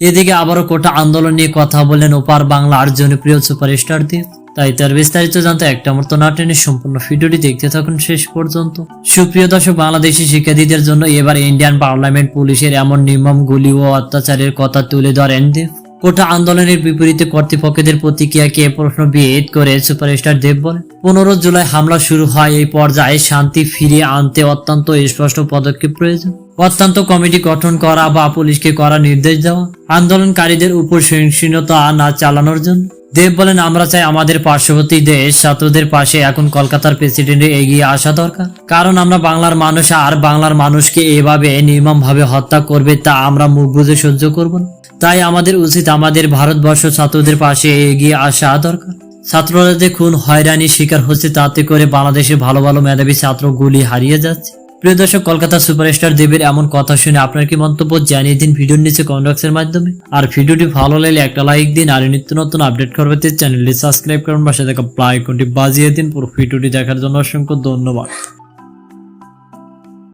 এদিকে আবারও কোটা আন্দোলন নিয়ে কথা বললেন ওপার বাংলা আর জনপ্রিয় সুপারস্টার দিয়ে। তাই তার বিস্তারিত জানতে একটা মতো নাটেনে সম্পূর্ণ ভিডিওটি দেখতে থাকুন শেষ পর্যন্ত। সুপ্রিয় দর্শক, বাংলাদেশি শিক্ষার্থীদের জন্য এবার ইন্ডিয়ান পার্লামেন্ট পুলিশের এমন নির্মম গুলি ও অত্যাচারের কথা তুলে ধরেন দেব কোটা আন্দোলনের বিপরীতে কর্তৃপক্ষদের প্রতিক্রিয়াকে প্রশ্নবিদ করে সুপারস্টার দেব বলেন পনেরো জুলাই হামলা শুরু হয় এই পর্যায়ে শান্তি ফিরিয়ে আনতে অত্যন্ত স্পষ্ট পদক্ষেপ প্রয়োজন। অত্যন্ত কমিটি গঠন করা বা পুলিশকে করা নির্দেশ দেওয়া, আন্দোলনকারীদের উপর সহিংসতা না চালানোর জন্য। দেব বলেন, আমরা চাই আমাদের পার্শ্ববর্তী দেশ, ছাত্রদের পাশে এখন কলকাতার প্রেসিডেন্টের এগিয়ে আসা দরকার। কারণ আমরা বাংলার মানুষ আর বাংলার মানুষকে এভাবে নির্মমভাবে হত্যা করবে তা আমরা মুখ বুঝে সহ্য করব না। তাই আমাদের উচিত আমাদের ভারতবর্ষ ছাত্রদের পাশে এগিয়ে আসা দরকার। ছাত্ররা যে খুন, হয়রানির শিকার হচ্ছে তাতে করে বাংলাদেশে ভালো ভালো মেধাবী ছাত্র গুলি হারিয়ে যাচ্ছে। প্রিয় দর্শক, কলকাতা সুপারস্টার দেবের এমন কথা শুনে আপনার কি মন্তব্য জানিয়ে দিন ভিডিওর নিচে কমেন্ট মাধ্যমে। আর ভিডিওটি ভালো লাগলে একটা লাইক দিন, আর নিত্য নতুন আপডেট করবে চ্যানেলটি সাবস্ক্রাইব করুন বা সাথে কোনটি বাজিয়ে দিন। পুরো ভিডিওটি দেখার জন্য অসংখ্য ধন্যবাদ।